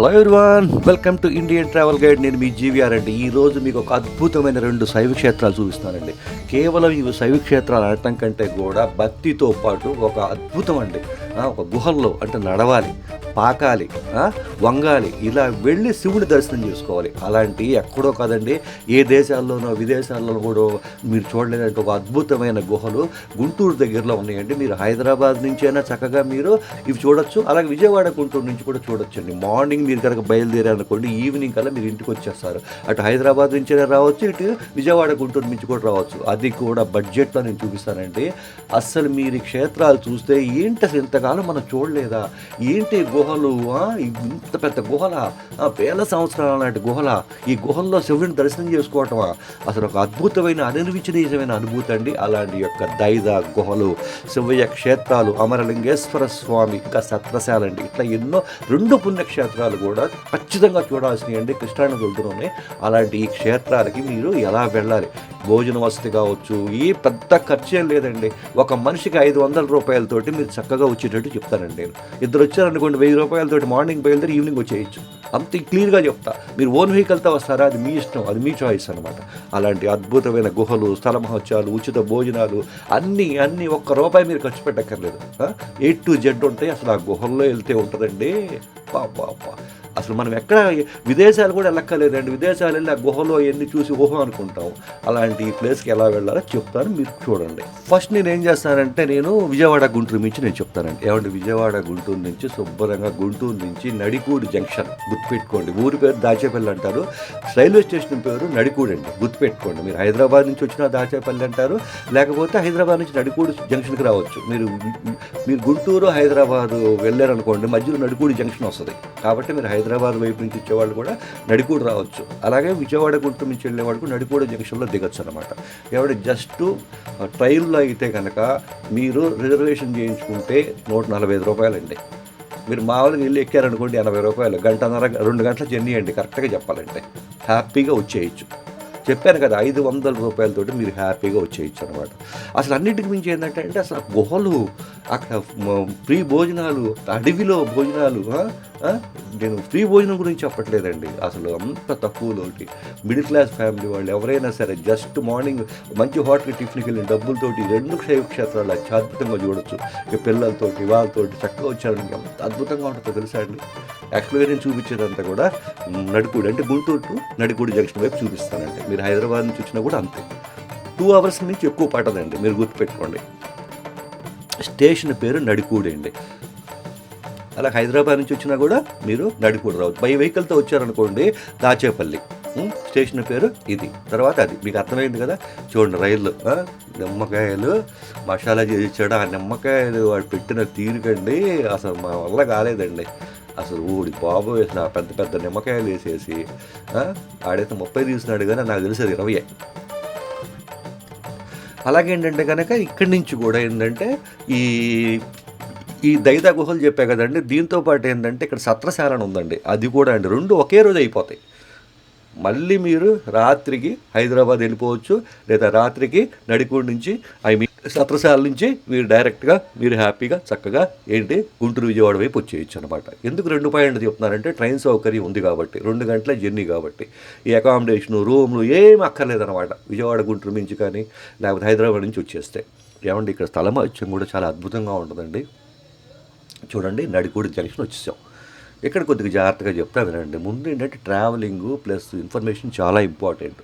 Hello everyone welcome to Indian travel guide నేను మీ GVR అండి ఈ రోజు మీకు ఒక అద్భుతమైన రెండు శైవ క్షేత్రాలు చూపిస్తానండి. కేవలం ఇవి శైవ క్షేత్రాలు అనటం కంటే కూడా భక్తితో పాటు ఒక అద్భుతం అండి. ఒక గుహల్లో అంటే నడవాలి పాకాలి వంగాలి ఇలా వెళ్ళి శివుడి దర్శనం చేసుకోవాలి. అలాంటి ఎక్కడో కాదండి ఏ దేశాల్లోనో విదేశాల్లో కూడా మీరు చూడలేదంటే ఒక అద్భుతమైన గుహలు గుంటూరు దగ్గరలో ఉన్నాయండి. మీరు హైదరాబాద్ నుంచి అయినా చక్కగా మీరు ఇవి చూడొచ్చు. అలాగే విజయవాడ గుంటూరు నుంచి కూడా చూడొచ్చండి. మార్నింగ్ మీరు కనుక బయలుదేరారనుకోండి ఈవినింగ్ కల్లా మీరు ఇంటికి వచ్చేస్తారు. అటు హైదరాబాద్ నుంచి రావచ్చు ఇటు విజయవాడ గుంటూరు నుంచి కూడా రావచ్చు. అది కూడా బడ్జెట్లో నేను చూపిస్తానండి. అస్సలు మీరు క్షేత్రాలు చూస్తే ఏంటి అసలు ఇంతకాలం మనం చూడలేదా? ఏంటి గుహలు? ఇంత పెద్ద గుహల? ఆ, వేల సంవత్సరాల నాటి గుహల? ఈ గుహల్లో శివుని దర్శనం చేసుకోవటమా? అసలు ఒక అద్భుతమైన అనిర్వచనీయమైన అనుభూతి అండి. అలాంటి యొక్క దైద గుహలు శివయ్య క్షేత్రాలు అమరలింగేశ్వర స్వామి ఇంకా సత్రశాల అండి. ఇట్లా ఎన్నో రెండు పుణ్యక్షేత్రాలు కూడా ఖచ్చితంగా చూడాల్సినవి అండి కృష్ణానది వెళ్తున్నాయి అలాంటి ఈ క్షేత్రాలకి మీరు ఎలా వెళ్ళాలి? భోజన వసతి కావచ్చు ఈ పెద్ద ఖర్చు ఏం లేదండి. ఒక మనిషికి ఐదు వందల రూపాయలతోటి మీరు చక్కగా వచ్చేటట్టు చెప్తానండి నేను. ఇద్దరు వచ్చారనుకోండి వెయ్యి రూపాయలతోటి మార్నింగ్ బయలుదేరి ఈవినింగ్ వచ్చేయచ్చు. అంత క్లియర్గా చెప్తా. మీరు ఓన్ వెహికల్తో వస్తారా? అది మీ ఇష్టం అది మీ చాయిస్ అనమాట అలాంటి అద్భుతమైన గుహలు స్థల మహోత్సవాలు ఉచిత భోజనాలు అన్నీ అన్నీ ఒక్క రూపాయి మీరు ఖర్చు పెట్టక్కర్లేదు. ఏ టు జెడ్ ఉంటాయి అసలు ఆ గుహల్లో వెళ్తే ఉంటుందండి. పాప అసలు మనం ఎక్కడ విదేశాలు కూడా వెళ్ళక్కర్లేదండి. విదేశాలు వెళ్ళి ఆ గుహలో ఎన్ని చూసి ఊహ అనుకుంటాం. అలాంటి ప్లేస్కి ఎలా వెళ్ళాలో చెప్తాను మీరు చూడండి. ఫస్ట్ నేను ఏం చేస్తానంటే నేను విజయవాడ గుంటూరు నుంచి నేను చెప్తానండి. ఏమంటే విజయవాడ గుంటూరు నుంచి శుభ్రంగా గుంటూరు నుంచి నడికూడి జంక్షన్ గుర్తుపెట్టుకోండి. ఊరి పేరు దాచేపల్లి అంటారు. రైల్వే స్టేషన్ పేరు నడికూడి అండి గుర్తుపెట్టుకోండి. మీరు హైదరాబాద్ నుంచి వచ్చిన దాచేపల్లి అంటారు. లేకపోతే హైదరాబాద్ నుంచి నడికూడి జంక్షన్కి రావచ్చు. మీరు మీరు గుంటూరు హైదరాబాద్ వెళ్ళారనుకోండి మధ్యలో నడికూడి జంక్షన్ వస్తుంది. కాబట్టి మీరు హైదరాబాద్ వైపు నుంచి వచ్చేవాళ్ళు కూడా నడికూడు రావచ్చు. అలాగే విజయవాడ గుంటూరు నుంచి వెళ్ళేవాడు కూడా నడికూడ జంక్షన్లో దిగచ్చు అనమాట ఎవడ జస్ట్ ట్రైన్లో అయితే కనుక మీరు రిజర్వేషన్ చేయించుకుంటే నూట నలభై ఐదు రూపాయలండి. మీరు మామూలుగా వెళ్ళి ఎక్కారనుకోండి ఎనభై రూపాయలు గంటన్నర రెండు గంటల జర్నీ అండి కరెక్ట్గా చెప్పాలంటే. హ్యాపీగా వచ్చేయచ్చు. చెప్పాను కదా ఐదు వందల రూపాయలతోటి మీరు హ్యాపీగా వచ్చేయచ్చు అనమాట అసలు అన్నిటికి మించి ఏంటంటే అంటే అసలు గుహలు అక్కడ ఫ్రీ భోజనాలు అడవిలో భోజనాలు నేను ఫ్రీ భోజనం గురించి చెప్పట్లేదండి. అసలు అంత తక్కువలోటి మిడిల్ క్లాస్ ఫ్యామిలీ వాళ్ళు ఎవరైనా సరే జస్ట్ మార్నింగ్ మంచి హోటల్ టిఫిన్కి వెళ్ళిన డబ్బులతోటి రెండు శైవ క్షేత్రాలు అత్యద్భుతంగా చూడొచ్చు. ఇక పిల్లలతోటి వాళ్ళతోటి చక్కగా వచ్చారని ఎంత అద్భుతంగా ఉంటుందో తెలుసా అండి? యాక్చువల్గా నేను చూపించేదంతా కూడా నడికూడి అంటే గుంటూరు టు నడికూడి జంక్షన్ వైపు చూపిస్తానండి. మీరు హైదరాబాద్ నుంచి వచ్చినా కూడా అంతే. టూ అవర్స్ నుంచి ఎక్కువ పట్టదండి. మీరు గుర్తుపెట్టుకోండి. స్టేషన్ పేరు నడికూడి అండి. అలా హైదరాబాద్ నుంచి వచ్చినా కూడా మీరు నడికూడి రావచ్చు. బై వెహికల్తో వచ్చారనుకోండి దాచేపల్లి. స్టేషన్ పేరు ఇది. తర్వాత అది. మీకు అర్థమైంది కదా? చూడండి రైళ్ళు నిమ్మకాయలు మసాలా చేసి ఇచ్చాడు. ఆ నిమ్మకాయలు వాడు పెట్టిన తీరుకండి. అసలు మా వల్ల కాలేదండి. అసలు ఊడి బాబు వేసిన పెద్ద పెద్ద నిమ్మకాయలు వేసేసి ఆడైతే ముప్పై తీసినాడు కానీ నాకు తెలిసి అది ఇరవై అలాగే ఏంటంటే కనుక ఇక్కడి నుంచి కూడా ఏంటంటే ఈ ఈ దైదా గుహలు చెప్పా కదండి దీంతో పాటు ఏంటంటే ఇక్కడ సత్రశారణ ఉందండి. అది కూడా అండి. రెండు ఒకే రోజు అయిపోతాయి. మళ్ళీ మీరు రాత్రికి హైదరాబాద్ వెళ్ళిపోవచ్చు లేదా రాత్రికి నడికూడి నుంచి ఐ మీన్ సత్రశాల నుంచి మీరు డైరెక్ట్గా మీరు హ్యాపీగా చక్కగా ఏంటి గుంటూరు విజయవాడ వైపు వచ్చేయచ్చు అనమాట ఎందుకు రెండు పాయింట్ చెప్తున్నారంటే ట్రైన్ సౌకర్యం ఉంది కాబట్టి రెండు గంటల జర్నీ కాబట్టి. ఈ అకామిడేషను రూమ్లు ఏం అక్కర్లేదన్నమాట. విజయవాడ గుంటూరు నుంచి కానీ లేకపోతే హైదరాబాద్ నుంచి వచ్చేస్తే. ఏమండి ఇక్కడ స్థలం వచ్చం కూడా చాలా అద్భుతంగా ఉంటుందండి. చూడండి నడికూడి జంక్షన్ వచ్చేసాం. ఇక్కడ కొద్దిగా జాగ్రత్తగా చెప్తా వినండి. ముందు ఏంటంటే ట్రావెలింగ్ ప్లస్ ఇన్ఫర్మేషన్ చాలా ఇంపార్టెంట్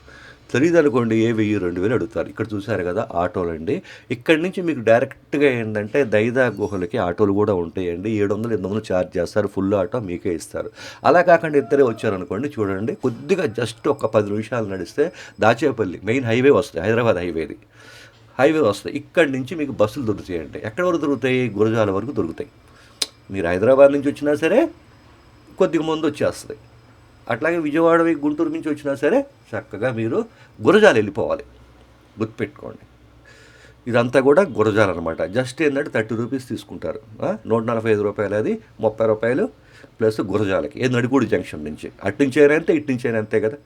తెలియదు అనుకోండి ఏ వెయ్యి రెండు వేలు అడుగుతారు. ఇక్కడ చూసారు కదా ఆటోలు అండి. ఇక్కడి నుంచి మీకు డైరెక్ట్గా ఏంటంటే దైదా గుహలకి ఆటోలు కూడా ఉంటాయండి. ఏడు వందలు ఎనిమిది వందలు ఛార్జ్ చేస్తారు. ఫుల్ ఆటో మీకే ఇస్తారు. అలా కాకుండా ఇద్దరే వచ్చారనుకోండి చూడండి కొద్దిగా జస్ట్ ఒక పది నిమిషాలు నడిస్తే దాచేపల్లి మెయిన్ హైవే వస్తుంది హైదరాబాద్ హైవేది హైవే వస్తాయి. ఇక్కడి నుంచి మీకు బస్సులు దొరుకుతాయండి. ఎక్కడ వరకు దొరుకుతాయి? గురజాల వరకు దొరుకుతాయి. మీరు హైదరాబాద్ నుంచి వచ్చినా సరే కొద్దిగా ముందు వచ్చేస్తుంది. అట్లాగే విజయవాడ గుంటూరు నుంచి వచ్చినా సరే చక్కగా మీరు గురజాలు వెళ్ళిపోవాలి. గుర్తుపెట్టుకోండి. ఇదంతా కూడా గురజాలు అనమాట జస్ట్ ఏంటంటే థర్టీ రూపీస్ తీసుకుంటారు. నూట నలభై ఐదు రూపాయలు అది ముప్పై రూపాయలు ప్లస్ గురజాలకి. ఏ నడికూడి జంక్షన్ నుంచి. అటు నుంచి అయినా అంతే ఇటు నుంచి అయినా అంతే కదా.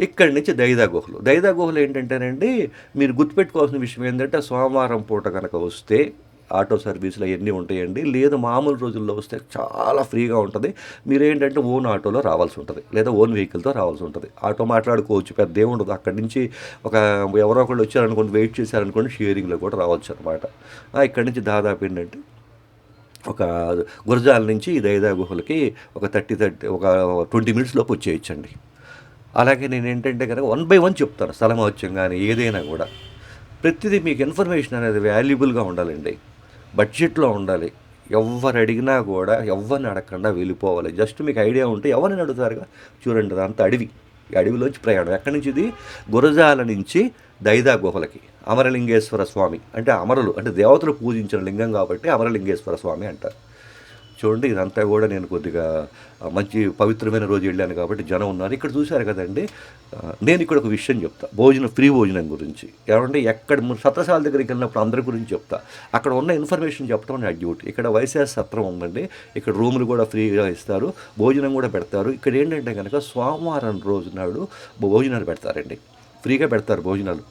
ఇక్కడి నుంచి దైదా గుహలు. దైదా గుహలు ఏంటంటేనండి మీరు గుర్తుపెట్టుకోవాల్సిన విషయం ఏంటంటే సోమవారం పూట కనుక వస్తే ఆటో సర్వీసులు అవన్నీ ఉంటాయండి. లేదు మామూలు రోజుల్లో వస్తే చాలా ఫ్రీగా ఉంటుంది. మీరు ఏంటంటే ఓన్ ఆటోలో రావాల్సి ఉంటుంది. లేదా ఓన్ వెహికల్తో రావాల్సి ఉంటుంది. ఆటో మాట్లాడుకోవచ్చు. పెద్ద ఏముండదు అక్కడి నుంచి ఒక ఎవరో ఒకళ్ళు వచ్చారనుకోండి వెయిట్ చేశారనుకోండి షేరింగ్లో కూడా రావచ్చు అనమాట ఇక్కడి నుంచి దాదాపు ఏంటంటే ఒక గురజాల నుంచి దైదా గుహలకి ఒక థర్టీ థర్టీ ఒక ట్వంటీ మినిట్స్ లోపు వచ్చేయచ్చండి. అలాగే నేను ఏంటంటే కనుక వన్ బై వన్ చెప్తాను. స్థలం వచ్చాం కానీ ఏదైనా కూడా. ప్రతిదీ మీకు ఇన్ఫర్మేషన్ అనేది వాల్యుబుల్గా ఉండాలండి. బడ్జెట్లో ఉండాలి. ఎవరు అడిగినా కూడా ఎవరిని అడగకుండా వెళ్ళిపోవాలి. జస్ట్ మీకు ఐడియా ఉంటే ఎవరిని అడుగుతారుగా? చూడండి అంత అడవి. ఈ అడవిలోంచి ప్రయాణం. ఎక్కడి నుంచి ఇది? గురజాల నుంచి దైదా గుహలకి. అమరలింగేశ్వర స్వామి. అంటే అమరులు అంటే దేవతలు పూజించిన లింగం కాబట్టి అమరలింగేశ్వర స్వామి అంటారు. చూడండి ఇదంతా కూడా నేను కొద్దిగా మంచి పవిత్రమైన రోజు వెళ్ళాను కాబట్టి జనం ఉన్నారు. ఇక్కడ చూశారు కదండి నేను ఇక్కడ ఒక విషయం చెప్తా భోజనం ఫ్రీ భోజనం గురించి. ఏమంటే ఎక్కడ సత్రశాల దగ్గరికి వెళ్ళినప్పుడు అందరి గురించి చెప్తా. అక్కడ ఉన్న ఇన్ఫర్మేషన్ చెప్పడం నా డ్యూటీ. ఇక్కడ వైశాస్ సత్రం ఉందండి ఇక్కడ రూములు కూడా ఫ్రీగా ఇస్తారు భోజనం కూడా పెడతారు. ఇక్కడ ఏంటంటే కనుక సోమవారం రోజు నాడు భోజనాలు పెడతారండి. ఫ్రీగా పెడతారు భోజనాలు.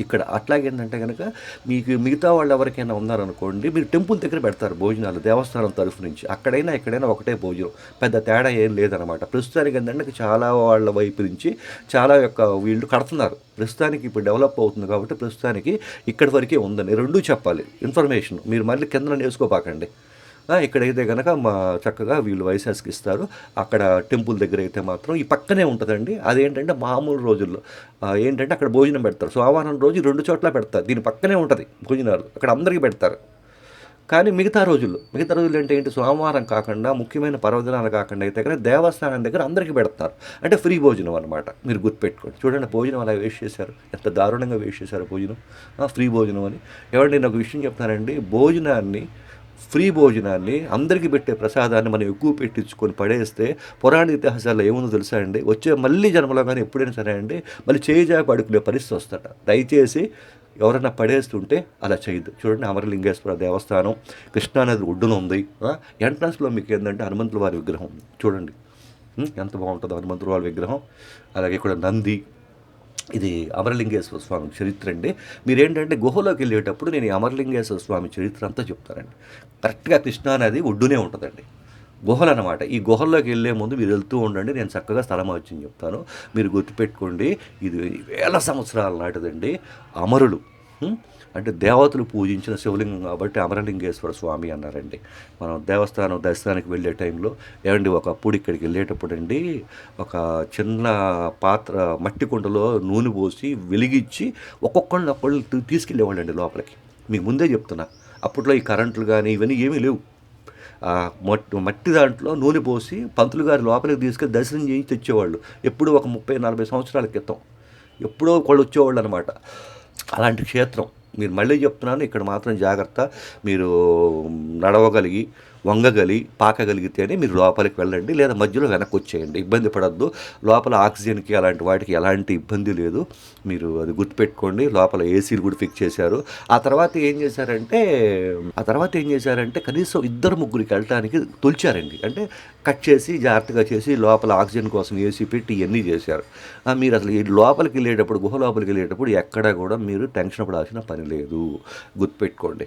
ఇక్కడ అట్లాగేంటంటే కనుక మీకు మిగతా వాళ్ళు ఎవరికైనా ఉన్నారనుకోండి మీరు టెంపుల్ దగ్గర పెడతారు భోజనాలు దేవస్థానం తరఫు నుంచి. అక్కడైనా ఎక్కడైనా ఒకటే భోజనం. పెద్ద తేడా ఏం లేదనమాట. ప్రస్తుతానికి ఏంటంటే చాలా వాళ్ళ వైపు నుంచి చాలా యొక్క వీళ్ళు కడుతున్నారు. ప్రస్తుతానికి ఇప్పుడు డెవలప్ అవుతుంది కాబట్టి ప్రస్తుతానికి ఇక్కడి వరకే ఉందని రెండూ చెప్పాలి. ఇన్ఫర్మేషన్. మీరు మళ్ళీ కింద నేర్చుకోపాకండి ఇక్కడైతే కనుక మా చక్కగా వీళ్ళు వైశాస్కి ఇస్తారు. అక్కడ టెంపుల్ దగ్గర అయితే మాత్రం ఈ పక్కనే ఉంటుందండి. అదేంటంటే మామూలు రోజుల్లో ఏంటంటే అక్కడ భోజనం పెడతారు. సోమవారం రోజు రెండు చోట్ల పెడతారు. దీని పక్కనే ఉంటుంది భోజనాలు. అక్కడ అందరికీ పెడతారు. కానీ మిగతా రోజుల్లో మిగతా రోజులు అంటే ఏంటి? సోమవారం కాకుండా ముఖ్యమైన పర్వదినాలు కాకుండా అయితే కనుక దేవస్థానం దగ్గర అందరికీ పెడతారు. అంటే ఫ్రీ భోజనం అనమాట మీరు గుర్తుపెట్టుకోండి. చూడండి భోజనం అలా వేస్ట్ చేశారు. ఎంత దారుణంగా వేస్ట్ చేశారు భోజనం. ఫ్రీ భోజనం అని. ఎవరండి నేను ఒక విషయం చెప్తానండి? భోజనాన్ని ఫ్రీ భోజనాన్ని అందరికీ పెట్టే ప్రసాదాన్ని మనం ఎక్కువ పెట్టించుకొని పడేస్తే పురాణ ఇతిహాసాల్లో ఏముందో తెలుసా అండి? వచ్చే మళ్ళీ జన్మలో కానీ ఎప్పుడైనా సరే అండి మళ్ళీ చేజాకు అడుకునే పరిస్థితి వస్తట దయచేసి ఎవరైనా పడేస్తుంటే అలా చేయద్దు. చూడండి అమరలింగేశ్వర దేవస్థానం కృష్ణానది ఒడ్డున ఉంది. ఎంట్రన్స్లో మీకు ఏంటంటే హనుమంతుల వారి విగ్రహం చూడండి. ఎంత బాగుంటుందో హనుమంతుల వారి విగ్రహం. అలాగే ఇక్కడ నంది ఇది అమరలింగేశ్వర స్వామి చరిత్ర అండి. మీరేంటంటే గుహలోకి వెళ్ళేటప్పుడు నేను ఈ అమరలింగేశ్వర స్వామి చరిత్ర అంతా చెప్తానండి. కరెక్ట్గా కృష్ణానది ఒడ్డునే ఉంటుందండి. గుహలు అనమాట ఈ గుహల్లోకి వెళ్ళే ముందు మీరు వెళ్తూ ఉండండి నేను చక్కగా స్థలం వచ్చింది చెప్తాను. మీరు గుర్తుపెట్టుకోండి ఇది వేల సంవత్సరాల నాటిదండి అమరులు. అంటే దేవతలు పూజించిన శివలింగం కాబట్టి అమరలింగేశ్వర స్వామి అన్నారండి. మనం దేవస్థానం దర్శనానికి వెళ్ళే టైంలో ఏమండి ఒకప్పుడు ఇక్కడికి వెళ్ళేటప్పుడు అండి ఒక చిన్న పాత్ర మట్టి కుండలో నూనె పోసి వెలిగించి ఒక్కొక్కళ్ళు ఒక్కళ్ళు తీసుకెళ్ళేవాళ్ళండి లోపలికి. మీకు ముందే చెప్తున్నా అప్పట్లో ఈ కరెంట్లు కానీ ఇవన్నీ ఏమీ లేవు. మట్టి మట్టి దాంట్లో నూనె పోసి పంతులు గారి లోపలికి తీసుకెళ్ళి దర్శనం చేయించి తెచ్చేవాళ్ళు. ఎప్పుడు ఒక ముప్పై నలభై సంవత్సరాల క్రితం. ఎప్పుడో ఒకళ్ళు వచ్చేవాళ్ళు అనమాట అలాంటి క్షేత్రం. మీరు మళ్ళీ చెప్తున్నాను ఇక్కడ మాత్రం జాగ్రత్త మీరు నడవగలిగి వంగగలి పాకగలిగితేనే మీరు లోపలికి వెళ్ళండి లేదా మధ్యలో వెనక్కి వచ్చేయండి ఇబ్బంది పడద్దు. లోపల ఆక్సిజన్కి అలాంటి వాటికి ఎలాంటి ఇబ్బంది లేదు. మీరు అది గుర్తుపెట్టుకోండి. లోపల ఏసీలు కూడా ఫిక్స్ చేశారు. ఆ తర్వాత ఏం చేశారంటే ఆ తర్వాత ఏం చేశారంటే కనీసం ఇద్దరు ముగ్గురికి వెళ్ళటానికి తొలిచారండి. అంటే కట్ చేసి జాగ్రత్తగా చేసి లోపల ఆక్సిజన్ కోసం ఏసీ పెట్టి ఇవన్నీ చేశారు. మీరు అసలు లోపలికి వెళ్ళేటప్పుడు గుహ లోపలికి వెళ్ళేటప్పుడు ఎక్కడ కూడా మీరు టెన్షన్ పడాల్సిన పని లేదు. గుర్తుపెట్టుకోండి.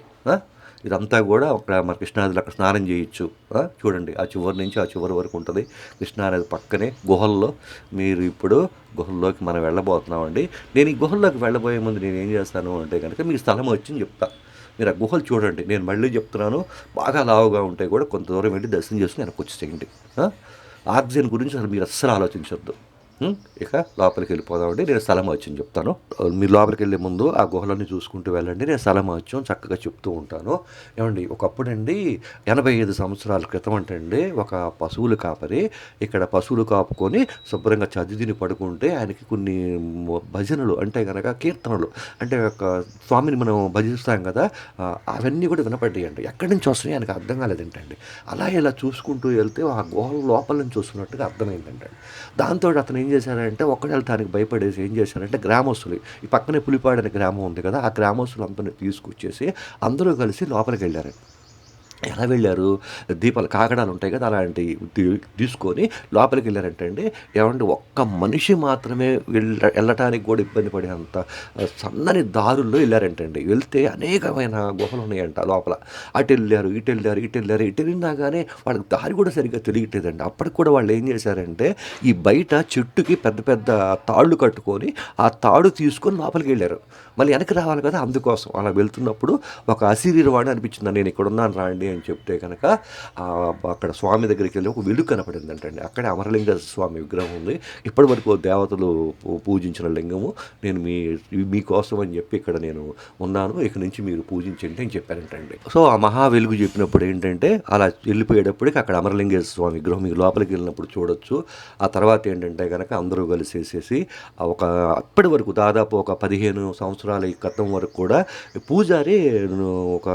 ఇదంతా కూడా అక్కడ మన కృష్ణానదిలో అక్కడ స్నానం చేయొచ్చు. చూడండి ఆ చివరి నుంచి ఆ చివరి వరకు ఉంటుంది. కృష్ణానది పక్కనే గుహల్లో మీరు ఇప్పుడు గుహల్లోకి మనం వెళ్ళబోతున్నామండి. నేను ఈ గుహల్లోకి వెళ్ళబోయే ముందు నేను ఏం చేస్తాను అంటే కనుక మీకు స్థలం వచ్చింది చెప్తా. మీరు ఆ గుహలు చూడండి. నేను మళ్ళీ చెప్తున్నాను. బాగా లావుగా ఉంటే కూడా కొంత దూరం వెళ్ళి దర్శనం చేసుకుని వెనక్కి వచ్చేసేయండి. ఆ? ఆక్సిజన్ గురించి అసలు మీరు అస్సలు ఆలోచించొద్దు. ఇక లోపలికి వెళ్ళిపోదామండి. నేను స్థలం వచ్చింది చెప్తాను. మీరు లోపలికి వెళ్ళే ముందు ఆ గుహలన్నీ చూసుకుంటూ వెళ్ళండి. నేను స్థలం వచ్చాం చక్కగా చెప్తూ ఉంటాను. ఏమండి ఒకప్పుడండి ఎనభై ఐదు సంవత్సరాల క్రితం అంటండి ఒక పశువులు కాపరి ఇక్కడ పశువులు కాపుకొని శుభ్రంగా చదివిని పడుకుంటే ఆయనకి కొన్ని భజనలు అంటే కనుక కీర్తనలు అంటే ఒక స్వామిని మనం భజిస్తాం కదా అవన్నీ కూడా వినపడ్డాయండి. ఎక్కడి నుంచి వస్తున్నాయి ఆయనకు అర్థం కాలేదంటండి అలా ఇలా చూసుకుంటూ వెళ్తే ఆ గుహల లోపల నుంచి వస్తున్నట్టుగా అర్థమైందండి దాంతో అతను ఏం చేశారంటే ఒక్కడే తనకి భయపడేసి ఏం చేశారంటే గ్రామస్తులు ఈ పక్కనే పులిపాడు అనే గ్రామం ఉంది కదా ఆ గ్రామస్తులు అందరిని తీసుకొచ్చేసి అందరూ కలిసి లోపలికి వెళ్ళారు ఎలా వెళ్ళారు? దీపాలు కాగడాలు ఉంటాయి కదా అలాంటి తీసుకొని లోపలికి వెళ్ళారంటే అండి ఏమంటే ఒక్క మనిషి మాత్రమే వెళ్ళ వెళ్ళటానికి కూడా ఇబ్బంది పడేంత సన్నని దారుల్లో వెళ్ళారంటండి. వెళ్తే అనేకమైన గుహలు ఉన్నాయంట లోపల. అటు వెళ్ళారు ఇటు వెళ్ళారు ఇటు వెళ్ళారు ఇటు వెళ్ళినా కానీ వాళ్ళకి దారి కూడా సరిగ్గా తెలియట్లేదండి. అప్పటికి కూడా వాళ్ళు ఏం చేశారంటే ఈ బయట చెట్టుకి పెద్ద పెద్ద తాళ్ళు కట్టుకొని ఆ తాడు తీసుకొని లోపలికి వెళ్ళారు. మళ్ళీ వెనక్కి రావాలి కదా అందుకోసం. అలా వెళ్తున్నప్పుడు ఒక అసిరీరవాణి అనిపించింది. నేను ఇక్కడ ఉన్నాను రాండి అని చెప్తే కనుక అక్కడ స్వామి దగ్గరికి వెళ్ళి ఒక వెలుగు కనపడిందంటండి. అక్కడే అమరలింగ స్వామి విగ్రహం ఉంది. ఇప్పటి వరకు దేవతలు పూజించిన లింగము. నేను మీ మీకోసం అని చెప్పి ఇక్కడ నేను ఉన్నాను. ఇక నుంచి మీరు పూజించండి అని చెప్పారంటండి. సో ఆ మహా వెలుగు చెప్పినప్పుడు ఏంటంటే అలా వెళ్ళిపోయేటప్పటికి అక్కడ అమరలింగేశ్వర స్వామి విగ్రహం మీరు లోపలికి వెళ్ళినప్పుడు చూడొచ్చు. ఆ తర్వాత ఏంటంటే కనుక అందరూ కలిసేసేసి ఒక అప్పటి వరకు దాదాపు ఒక పదిహేను సంవత్సరాల క్రితం వరకు కూడా పూజారి ఒక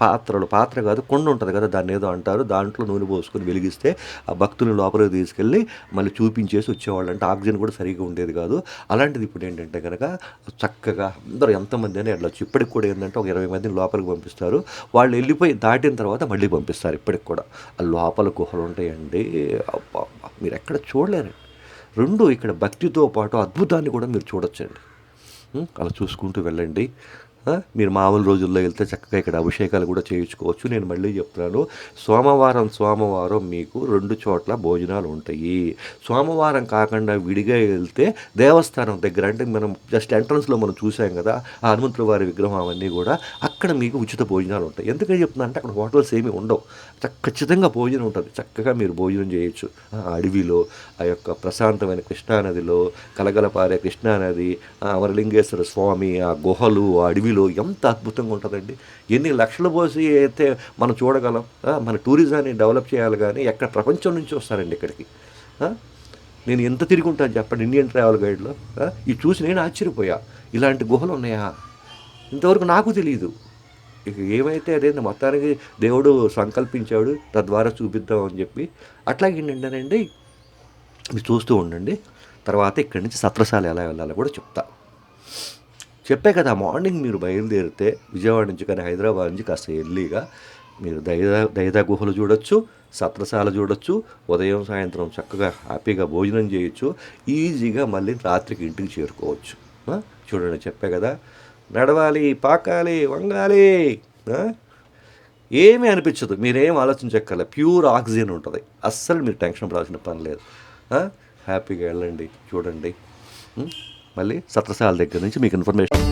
పాత్రలు పాత్ర కాదు కొండ ఉంటుంది కదా దాన్ని ఏదో అంటారు. దాంట్లో నూనె పోసుకొని వెలిగిస్తే ఆ భక్తులను లోపలికి తీసుకెళ్ళి మళ్ళీ చూపించేసి వచ్చేవాళ్ళు అంటే ఆక్సిజన్ కూడా సరిగా ఉండేది కాదు. అలాంటిది ఇప్పుడు ఏంటంటే కనుక చక్కగా అందరూ ఎంతమంది అని వెళ్ళొచ్చు. ఇప్పటికి కూడా ఏంటంటే ఒక ఇరవై మందిని లోపలికి పంపిస్తారు. వాళ్ళు వెళ్ళిపోయి దాటిన తర్వాత మళ్ళీ పంపిస్తారు ఇప్పటికి కూడా. ఆ లోపల గుహలు ఉంటాయండి. మీరు ఎక్కడ చూడలేరండి. రెండు ఇక్కడ భక్తితో పాటు అద్భుతాన్ని కూడా మీరు చూడొచ్చండి. అలా చూసుకుంటూ వెళ్ళండి. మీరు మామూలు రోజుల్లో వెళ్తే చక్కగా ఇక్కడ అభిషేకాలు కూడా చేయించుకోవచ్చు. నేను మళ్ళీ చెప్తున్నాను. సోమవారం సోమవారం మీకు రెండు చోట్ల భోజనాలు ఉంటాయి. సోమవారం కాకుండా విడిగా వెళ్తే దేవస్థానం దగ్గర అంటే మనం జస్ట్ ఎంట్రన్స్లో మనం చూసాం కదా ఆ హనుమంతుల వారి విగ్రహం అవన్నీ కూడా అక్కడ మీకు ఉచిత భోజనాలు ఉంటాయి. ఎందుకని చెప్తున్నా అంటే అక్కడ హోటల్స్ ఏమీ ఉండవు. ఖచ్చితంగా భోజనం ఉంటుంది. చక్కగా మీరు భోజనం చేయొచ్చు. ఆ అడవిలో ఆ యొక్క ప్రశాంతమైన కృష్ణానదిలో కలగలపారే కృష్ణానది అమరలింగేశ్వర స్వామి ఆ గుహలు ఆ అడవిలో ఎంత అద్భుతంగా ఉంటుందండి. ఎన్ని లక్షలు పోసి అయితే మనం చూడగలం మన టూరిజాన్ని డెవలప్ చేయాలి కానీ ఎక్కడ ప్రపంచం నుంచి వస్తారండి ఇక్కడికి. నేను ఎంత తిరిగి ఉంటాను చెప్పండి ఇండియన్ ట్రావెల్ గైడ్లో? ఇవి ఇది చూసి నేను ఆశ్చర్యపోయా. ఇలాంటి గుహలు ఉన్నాయా? ఇంతవరకు నాకు తెలియదు ఇక ఏమైతే అదే మొత్తానికి దేవుడు సంకల్పించాడు తద్వారా చూపిద్దామని చెప్పి. అట్లాగే ఏంటంటేనండి మీరు చూస్తూ ఉండండి. తర్వాత ఇక్కడి నుంచి సత్రశాల ఎలా వెళ్ళాలో కూడా చెప్తా. చెప్పే కదా మార్నింగ్ మీరు బయలుదేరితే విజయవాడ నుంచి కానీ హైదరాబాద్ నుంచి కాస్త ఎర్లీగా మీరు దైదా దైదా గుహలు చూడొచ్చు సత్రశాల చూడొచ్చు ఉదయం సాయంత్రం చక్కగా హ్యాపీగా భోజనం చేయొచ్చు ఈజీగా మళ్ళీ రాత్రికి ఇంటికి చేరుకోవచ్చు. చూడండి చెప్పే కదా. నడవాలి పాకాలి వంగాలి. ఏమీ అనిపించదు మీరేం ఆలోచించక్కర్లే. ప్యూర్ ఆక్సిజన్ ఉంటుంది. అస్సలు మీరు టెన్షన్ పడాల్సిన పని లేదు. హ్యాపీగా వెళ్ళండి చూడండి. మళ్ళీ సత్రశాల దగ్గర నుంచి మీకు ఇన్ఫర్మేషన్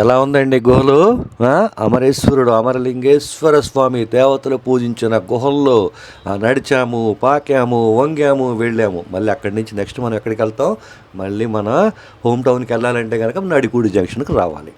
ఎలా ఉందండి గుహలు? అమరేశ్వరుడు అమరలింగేశ్వర స్వామి దేవతలు పూజించిన గుహల్లో నడిచాము పాకాము వంగాము వెళ్ళాము. మళ్ళీ అక్కడి నుంచి నెక్స్ట్ మనం ఎక్కడికి వెళ్తాం? మళ్ళీ మన హోమ్ టౌన్కి వెళ్ళాలంటే కనుక నడికూడి జంక్షన్కి రావాలి.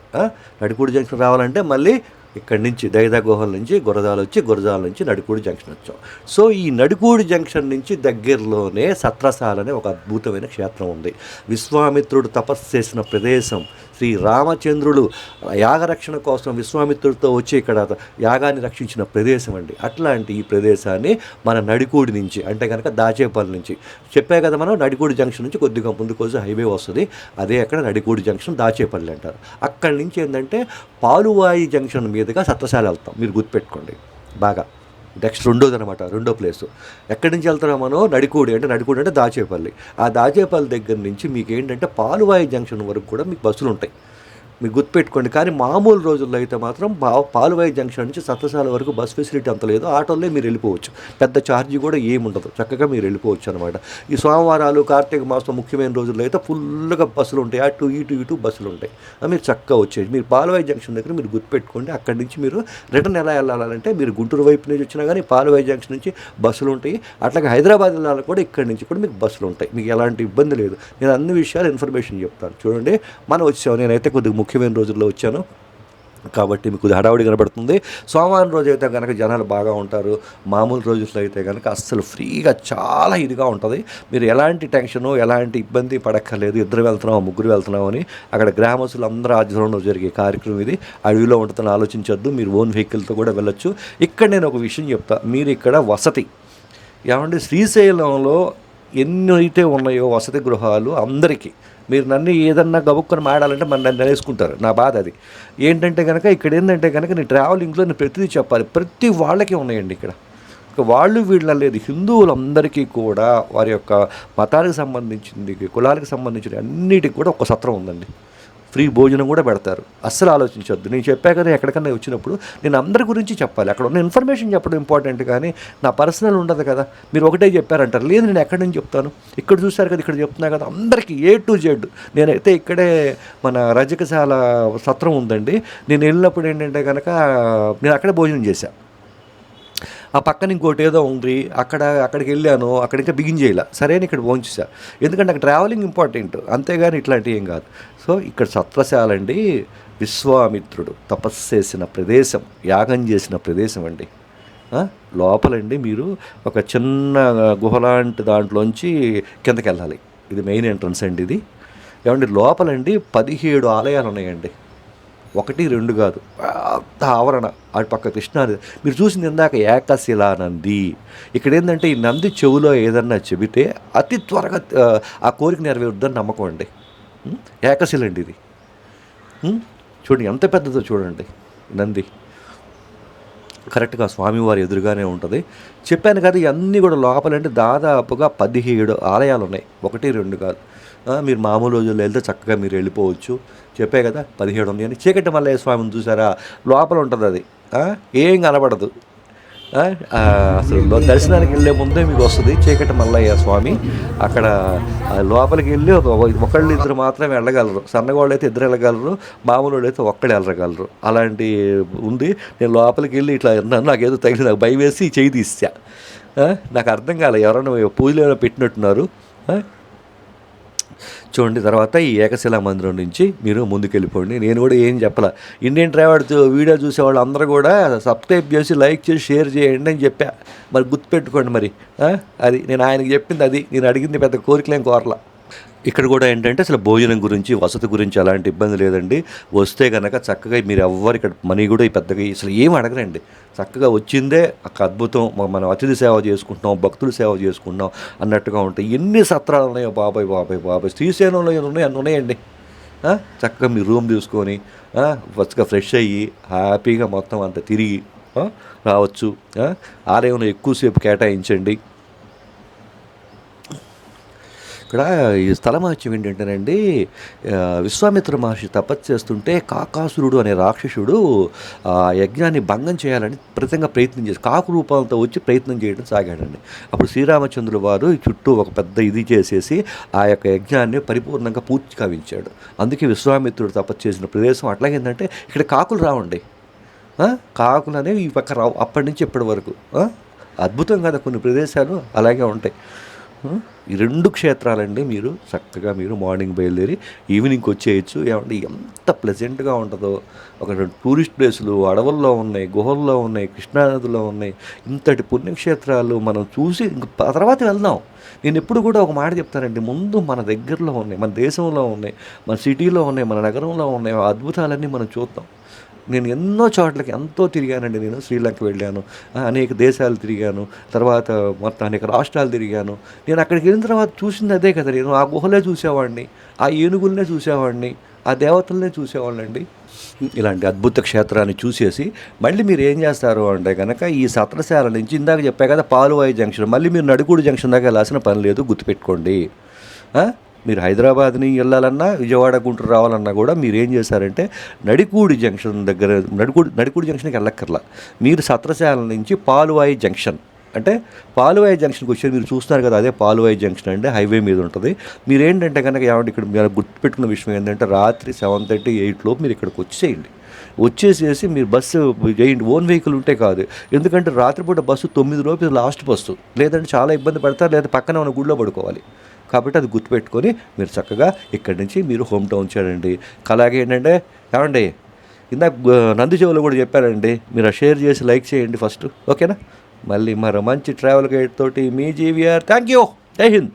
నడికూడి జంక్షన్ రావాలంటే మళ్ళీ ఇక్కడి నుంచి దైదా గుహల నుంచి గురజాల వచ్చి గురజాల నుంచి నడికూడి జంక్షన్ వచ్చాం. సో ఈ నడికూడి జంక్షన్ నుంచి దగ్గరలోనే సత్రసాల అనే ఒక అద్భుతమైన క్షేత్రం ఉంది. విశ్వామిత్రుడు తపస్సు చేసిన ప్రదేశం శ్రీ రామచంద్రుడు యాగరక్షణ కోసం విశ్వామిత్రుడితో వచ్చి ఇక్కడ యాగాన్ని రక్షించిన ప్రదేశం అండి. అట్లాంటి ఈ ప్రదేశాన్ని మన నడికూడి నుంచి అంటే కనుక దాచేపల్లి నుంచి. చెప్పే కదా మనం నడికూడి జంక్షన్ నుంచి కొద్దిగా ముందుకు వచ్చి హైవే వస్తుంది. అదే అక్కడ నడికూడి జంక్షన్ దాచేపల్లి అంటారు. అక్కడి నుంచి ఏంటంటే పాలువాయి జంక్షన్ మీదుగా సత్తశాల వెళ్తాం. మీరు గుర్తుపెట్టుకోండి. బాగా. నెక్స్ట్ రెండోది అనమాట రెండో ప్లేస్. ఎక్కడి నుంచి వెళ్తారో మనం? నడికూడి అంటే నడికూడి అంటే దాచేపల్లి. ఆ దాచేపల్లి దగ్గర నుంచి మీకు ఏంటంటే పాలువాయి జంక్షన్ వరకు కూడా మీకు బస్సులు ఉంటాయి మీకు గుర్తుపెట్టుకోండి. కానీ మామూలు రోజుల్లో అయితే మాత్రం పా పాలువాయి జంక్షన్ నుంచి సత్యశాల వరకు బస్ ఫెసిలిటీ అంత లేదు. ఆటోలే మీరు వెళ్ళిపోవచ్చు. పెద్ద ఛార్జీ కూడా ఏముండదు. చక్కగా మీరు వెళ్ళిపోవచ్చు అనమాట ఈ సోమవారాలు కార్తీక మాసం ముఖ్యమైన రోజుల్లో అయితే ఫుల్గా బస్సులు ఉంటాయి. అటు ఇటు ఇటు బస్సులు ఉంటాయి. మీరు చక్కగా వచ్చేది మీరు పాలువాయి జంక్షన్ దగ్గర మీరు గుర్తుపెట్టుకోండి. అక్కడి నుంచి మీరు రిటర్న్ ఎలా వెళ్ళాలంటే మీరు గుంటూరు వైపు నుంచి వచ్చినా కానీ పాలువాయి జంక్షన్ నుంచి బస్సులు ఉంటాయి. అట్లాగే హైదరాబాద్ వెళ్ళాలి కూడా ఇక్కడి నుంచి కూడా మీకు బస్సులు ఉంటాయి. మీకు ఎలాంటి ఇబ్బంది లేదు. నేను అన్ని విషయాలు ఇన్ఫర్మేషన్ చెప్తాను. చూడండి. మనం వచ్చాము నేనైతే కొద్దిగా ముఖ్యమైన రోజుల్లో వచ్చాను. కాబట్టి మీకు కొద్దిగా హడావుడి కనబడుతుంది. సోమవారం రోజు అయితే కనుక జనాలు బాగా ఉంటారు. మామూలు రోజుల్లో అయితే కనుక అస్సలు ఫ్రీగా చాలా ఇదిగా ఉంటుంది. మీరు ఎలాంటి టెన్షను ఎలాంటి ఇబ్బంది పడక్కర్లేదు. ఇద్దరు వెళ్తున్నాం ముగ్గురు వెళ్తున్నాం అని అక్కడ గ్రామస్తులు అందరూ ఆధ్వర్యంలో జరిగే కార్యక్రమం ఇది. అడవిలో ఉంటుందని ఆలోచించొద్దు. మీరు ఓన్ వెహికల్తో కూడా వెళ్ళొచ్చు. ఇక్కడ నేను ఒక విషయం చెప్తా. మీరు ఇక్కడ వసతి. ఏమంటే శ్రీశైలంలో ఎన్ని అయితే ఉన్నాయో వసతి గృహాలు అందరికీ మీరు నన్ను ఏదన్నా గబుక్కుని మాడాలంటే మన నన్ను వేసుకుంటారు నా బాధ అది. ఏంటంటే కనుక ఇక్కడ ఏంటంటే కనుక నీ ట్రావెలింగ్లో నేను ప్రతిదీ చెప్పాలి. ప్రతి వాళ్ళకి ఉన్నాయండి ఇక్కడ. వాళ్ళు వీళ్ళ లేదు. హిందువులందరికీ కూడా వారి యొక్క మతానికి సంబంధించింది కులాలకు సంబంధించిన అన్నిటికి కూడా ఒక సత్రం ఉందండి. ఫ్రీ భోజనం కూడా పెడతారు. అస్సలు ఆలోచించొద్దు. నేను చెప్పా కదా ఎక్కడికన్నా వచ్చినప్పుడు నేను అందరి గురించి చెప్పాలి. అక్కడ ఉన్న ఇన్ఫర్మేషన్ చెప్పడం ఇంపార్టెంట్ కానీ నా పర్సనల్ ఉండదు కదా. మీరు ఒకటే చెప్పారంటారు. లేదు నేను ఎక్కడి నుంచి చెప్తాను? ఇక్కడ చూశారు కదా ఇక్కడ చెప్తున్నా కదా. అందరికీ ఏ టు జెడ్ నేనైతే ఇక్కడే మన రజకశాల సత్రం ఉందండి. నేను వెళ్ళినప్పుడు ఏంటంటే కనుక నేను అక్కడే భోజనం చేశాను ఆ పక్కన ఇంకోటి ఏదో ఉంది. అక్కడ అక్కడికి వెళ్ళాను. అక్కడ ఇంకా బిగిన్ చేయాల. సరే అని ఇక్కడ భోంచేసా ఎందుకంటే నాకు ట్రావెలింగ్ ఇంపార్టెంట్ అంతేగాని ఇట్లాంటివి ఏం కాదు. సో ఇక్కడ సత్రశాల అండి విశ్వామిత్రుడు తపస్సు చేసిన ప్రదేశం యాగం చేసిన ప్రదేశం అండి. లోపలండి మీరు ఒక చిన్న గుహలాంటి దాంట్లోంచి కిందకి వెళ్ళాలి ఇది మెయిన్ ఎంట్రన్స్ అండి ఇది. ఏమండి లోపలండి పదిహేడు ఆలయాలు ఉన్నాయండి. ఒకటి రెండు కాదు. పెద్ద ఆవరణ. అటు పక్క కృష్ణానది. మీరు చూసింది ఇందాక ఏకశిలా నంది ఇక్కడ ఏంటంటే ఈ నంది చెవులో ఏదన్నా చెబితే అతి త్వరగా ఆ కోరిక నెరవేరుద్దని నమ్మకం అండి. ఏకశిలండి ఇది. చూడండి ఎంత పెద్దదో చూడండి నంది. కరెక్ట్గా స్వామివారి ఎదురుగానే ఉంటుంది. చెప్పాను కదా ఇవన్నీ కూడా లోపలంటే దాదాపుగా పదిహేడు ఆలయాలు ఉన్నాయి ఒకటి రెండు కాదు. మీరు మామూలు రోజుల్లో వెళ్తే చక్కగా మీరు వెళ్ళిపోవచ్చు. చెప్పే కదా పదిహేడు ఉంది అని. చీకటి మల్లయ్య స్వామిని చూసారా? లోపల ఉంటుంది అది. ఏం కనబడదు. అసలు దర్శనానికి వెళ్ళే ముందే మీకు వస్తుంది చీకటి మల్లయ్య స్వామి. అక్కడ లోపలికి వెళ్ళి ఒకళ్ళు ఇద్దరు మాత్రమే వెళ్ళగలరు. సన్నగోళ్ళు అయితే ఇద్దరు వెళ్ళగలరు మామూలు అయితే ఒక్కడే వెళ్ళగలరు. అలాంటి ఉంది. నేను లోపలికి వెళ్ళి ఇట్లా నన్ను నాకు ఏదో తగిలి నాకు భయం వేసి చేయి తీసా నాకు అర్థం కాలే ఎవరైనా పూజలు ఏమైనా పెట్టినట్టున్నారు. చూడండి తర్వాత ఈ ఏకశిలా మందిరం నుంచి మీరు ముందుకెళ్ళిపోండి. నేను కూడా ఏం చెప్పాల. ఇండియన్ ట్రావెల్ వీడియో చూసేవాళ్ళు అందరూ కూడా సబ్స్క్రైబ్ చేసి లైక్ చేసి షేర్ చేయండి అని చెప్పా. మరి గుర్తుపెట్టుకోండి మరి. ఆ? అది నేను ఆయనకి చెప్పింది అది. నేను అడిగింది పెద్ద కోరికలేం కోరలా. ఇక్కడ కూడా ఏంటంటే అసలు భోజనం గురించి వసతి గురించి అలాంటి ఇబ్బంది లేదండి. వస్తే కనుక చక్కగా మీరు ఎవ్వరు ఇక్కడ మనీ కూడా ఈ పెద్దగా అసలు ఏం అడగరండి. చక్కగా వచ్చిందే ఒక అద్భుతం. మనం అతిథి సేవ చేసుకుంటున్నాం భక్తులు సేవ చేసుకుంటున్నాం అన్నట్టుగా ఉంటాయి. ఎన్ని సత్రాలు ఉన్నాయో బాబాయ్ బాబాయ్ బాబాయ్. శ్రీశైలంలో ఉన్నాయి? అన్ని ఉన్నాయండి. చక్కగా మీరు రూమ్ తీసుకొని ఫస్ట్గా ఫ్రెష్ అయ్యి హ్యాపీగా మొత్తం అంత తిరిగి రావచ్చు. ఆలయంలో ఎక్కువసేపు కేటాయించండి. ఇక్కడ ఈ స్థలమహత్యం ఏంటంటేనండి విశ్వామిత్ర మహర్షి తపస్సు చేస్తుంటే కాకాసురుడు అనే రాక్షసుడు ఆ యజ్ఞాన్ని భంగం చేయాలని ప్రతిగా ప్రయత్నం చేసి కాకు రూపంతో వచ్చి ప్రయత్నం చేయడం సాగాడండి. అప్పుడు శ్రీరామచంద్రుల వారు చుట్టూ ఒక పెద్ద ఇది చేసేసి ఆ యొక్క యజ్ఞాన్ని పరిపూర్ణంగా పూర్తి కావించాడు. అందుకే విశ్వామిత్రుడు తపస్సు చేసిన ప్రదేశం అట్లాగేందంటే ఇక్కడ కాకులు రావండి. కాకులు అనేవి ఈ పక్క రావు అప్పటి నుంచి ఇప్పటి వరకు. అద్భుతం కదా కొన్ని ప్రదేశాలు అలాగే ఉంటాయి. ఈ రెండు క్షేత్రాలండి మీరు చక్కగా మీరు మార్నింగ్ బయలుదేరి ఈవినింగ్కి వచ్చేయచ్చు. ఏమంటే ఎంత ప్లెజెంట్గా ఉంటుందో. ఒక రెండు టూరిస్ట్ ప్లేసులు అడవుల్లో ఉన్నాయి గుహల్లో ఉన్నాయి కృష్ణానదిలో ఉన్నాయి. ఇంతటి పుణ్యక్షేత్రాలు మనం చూసి ఇంక తర్వాత వెళ్దాం. నేను ఎప్పుడు కూడా ఒక మాట చెప్తానండి ముందు మన దగ్గరలో ఉన్నాయి మన దేశంలో ఉన్నాయి మన సిటీలో ఉన్నాయి మన నగరంలో ఉన్నాయి అద్భుతాలన్నీ మనం చూద్దాం. నేను ఎన్నో చోట్లకి ఎంతో తిరిగానండి నేను. శ్రీలంక వెళ్ళాను అనేక దేశాలు తిరిగాను తర్వాత మొత్తం అనేక రాష్ట్రాలు తిరిగాను. నేను అక్కడికి వెళ్ళిన తర్వాత చూసింది అదే కదా నేను ఆ గుహలే చూసేవాడిని ఆ ఏనుగులనే చూసేవాడిని ఆ దేవతలనే చూసేవాళ్ళండి. ఇలాంటి అద్భుత క్షేత్రాన్ని చూసేసి మళ్ళీ మీరు ఏం చేస్తారు అంటే కనుక ఈ సత్రశాల నుంచి ఇందాక చెప్పా కదా పాలువాయి జంక్షన్ మళ్ళీ మీరు నడుకూడు జంక్షన్ దాకా వెళ్ళాల్సిన పని లేదు గుర్తుపెట్టుకోండి. మీరు హైదరాబాద్ని వెళ్ళాలన్నా విజయవాడ గుంటూరు రావాలన్నా కూడా మీరు ఏం చేశారంటే నడికూడి జంక్షన్ దగ్గర నడికూడి నడికూడి జంక్షన్కి వెళ్ళక్కర్లా. మీరు సత్రశాల నుంచి పాలువాయి జంక్షన్ అంటే పాలువాయి జంక్షన్కి వచ్చేది మీరు చూస్తున్నారు కదా అదే పాలువాయి జంక్షన్ అంటే హైవే మీద ఉంటుంది. మీరు ఏంటంటే కనుక ఏమంటే ఇక్కడ మీరు గుర్తుపెట్టుకున్న విషయం ఏంటంటే రాత్రి సెవెన్ థర్టీ ఎయిట్ లోపు మీరు ఇక్కడికి వచ్చేయండి. వచ్చేసేసి మీరు బస్సు చేయండి. ఓన్ వెహికల్ ఉంటే కాదు. ఎందుకంటే రాత్రిపూట బస్సు తొమ్మిది లోపు లాస్ట్ బస్సు. లేదంటే చాలా ఇబ్బంది పడతారు లేదా పక్కన ఉన్న గుడిలో పడుకోవాలి. కాబట్టి అది గుర్తుపెట్టుకొని మీరు చక్కగా ఇక్కడి నుంచి మీరు హోమ్ టౌన్ చేయండి అలాగే ఏంటంటే ఏమండి? ఇందాక నంది చెవులు కూడా చెప్పారండి. మీరు ఆ షేర్ చేసి లైక్ చేయండి ఫస్ట్. ఓకేనా? మళ్ళీ మరో మంచి ట్రావెల్ గైడ్ తోటి మీ జీవీఆర్. థ్యాంక్ యూ జై హింద్!